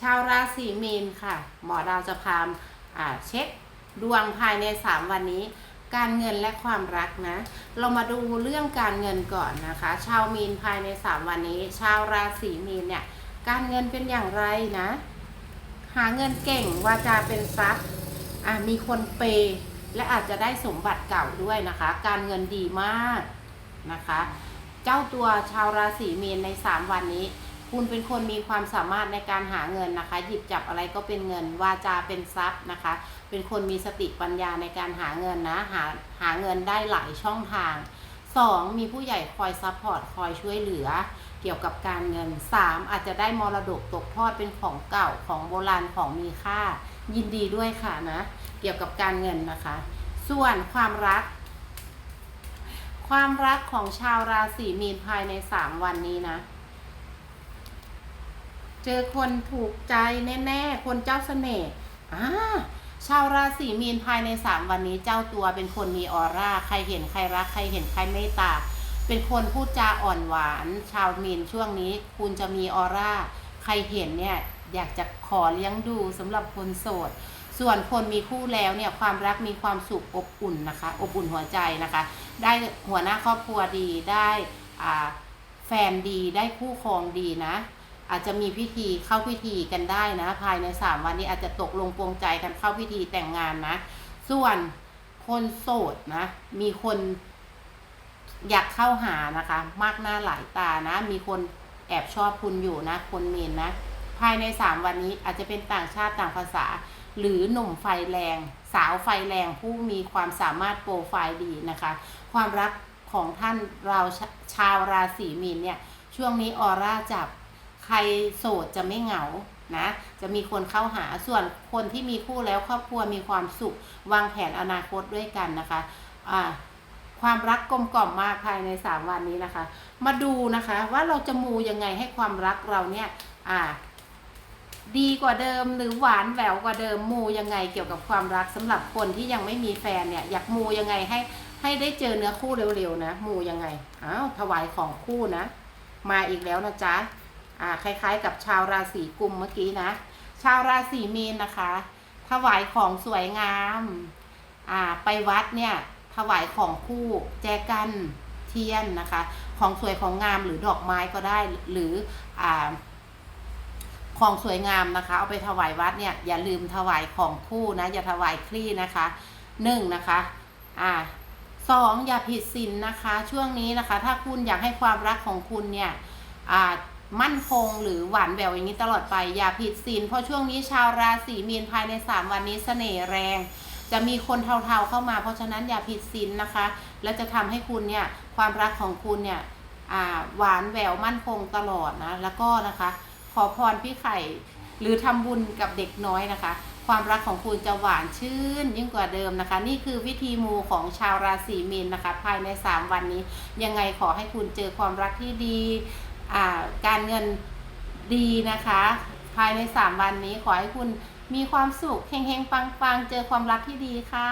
ชาวราศีมีนค่ะ หมอดาวจะพาอ่าเช็คดวงภายใน 3 วันนี้ การเงินและความรักนะ เรามาดูเรื่องการเงินก่อนนะคะ ชาวมีนภายใน 3 วันนี้ ชาวราศีมีนเนี่ย การเงินเป็นอย่างไรนะ หาเงินเก่งวาจาเป็นทรัพย์มีคนเปย์และอาจจะได้สมบัติเก่าด้วยนะคะ การเงินดีมากนะคะ เจ้าตัวชาวราศีมีนใน 3 วันนี้ คุณเป็นคนมีความสามารถในการหาเงินนะคะ หยิบจับอะไรก็เป็นเงินวาจาเป็นทรัพย์นะคะ เป็นคนมีสติปัญญาในการหาเงินนะหาหาเงินได้หลายช่องทาง 2. มีผู้ใหญ่คอยซัพพอร์ตคอยช่วยเหลือเกี่ยวกับการเงิน 3. อาจจะได้มรดกตกทอดเป็นของเก่าของโบราณของมีค่า ยินดีด้วยค่ะนะ เกี่ยวกับการเงินนะคะ ส่วนความรัก ความรักของชาวราศีมีนภายใน 3 วันนี้นะ เจอคนถูกใจแน่ๆ คนเจ้าเสน่ห์อ่าชาวราศีมีนภายใน 3 วันนี้เจ้าตัวเป็นคนมีออร่า ใครเห็นใครรัก ใครเห็นใครเมตตา เป็นคนพูดจาอ่อนหวาน ชาวมีนช่วงนี้ คุณจะมีออร่า ใครเห็นเนี่ยอยากจะขอเลี้ยงดูสำหรับคนโสด ส่วนคนมีคู่แล้วเนี่ยความรักมีความสุขอบอุ่นนะคะ อบอุ่นหัวใจนะคะ ได้หัวหน้าครอบครัวดีได้แฟนดีได้คู่ครองดีนะ อาจจะมีพิธีเข้าพิธีกันได้นะ ภายใน 3 วันนี้อาจจะตกลงปวงใจกันเข้าพิธีแต่งงานนะ ส่วนคนโสดนะ มีคนอยากเข้าหานะคะ มากหน้าหลายตานะ มีคนแอบชอบคุณอยู่นะ คนเมนนะ ภายใน 3 วันนี้อาจจะเป็นต่างชาติต่างภาษา หรือหนุ่มไฟแรง สาวไฟแรงผู้มีความสามารถโปรไฟล์ดีนะคะ ความรักของท่านเราชชาวราศีมีนเนี่ย ช่วงนี้ออร่าจับ ใครโสดจะไม่เหงานะ จะมีคนเข้าหาส่วนคนที่มีคู่แล้วครอบครัวมีความสุข วางแผนอนาคตด้วยกันนะคะอ่าความรักกลมกล่อมมากภายใน 3 วันนี้นะคะ มาดูนะคะว่าเราจะมูยังไงให้ความรักเราเนี่ยอ่าดีกว่าเดิมหรือหวานแหววกว่าเดิมมูยังไงเกี่ยวกับความรักสำหรับคนที่ยังไม่มีแฟนเนี่ย อยากมูยังไงให้ให้ได้เจอเนื้อคู่เร็วๆนะมูยังไงอ้าวถวายของคู่นะ มาอีกแล้วนะจ๊ะ อ่าคล้าย ๆ กับชาวราศีกุมเมื่อกี้นะ ชาวราศีมีนนะคะถวายของสวยงามอ่าไปวัดเนี่ยถวายของคู่แจกันเทียนนะคะ ของสวยของงามหรือดอกไม้ก็ได้หรืออ่าของสวยงามนะคะ เอาไปถวายวัดเนี่ยอย่าลืมถวายของคู่นะอย่าถวายคลี่นะคะหนึ่งนะคะอ่าสองอย่าผิดศีลนะคะ ช่วงนี้นะคะ ถ้าคุณอยากให้ความรักของคุณเนี่ยอ่า มั่นคงหรือหวานแหววอย่างนี้ตลอดไปอย่าผิดศีลเพราะช่วงนี้ชาวราศีมีนภายใน 3 วันนี้เสน่ห์แรง จะมีคนเทาๆเข้ามา เพราะฉะนั้นอย่าผิดศีลนะคะ และจะทำให้คุณเนี่ยความรักของคุณเนี่ยหวานแหววมั่นคงตลอดนะแล้วก็นะคะขอพรพี่ไข่หรือทำบุญกับเด็กน้อยนะคะ ความรักของคุณจะหวานชื่นยิ่งกว่าเดิมนะคะ นี่คือวิธีมูของชาวราศีมีนนะคะ ภายใน 3 วันนี้ยังไงขอให้คุณเจอความรักที่ดี การเงินดีนะคะ ภายใน 3 วันนี้ขอให้คุณมีความสุขเฮงๆปังๆ เจอความรักที่ดีค่ะ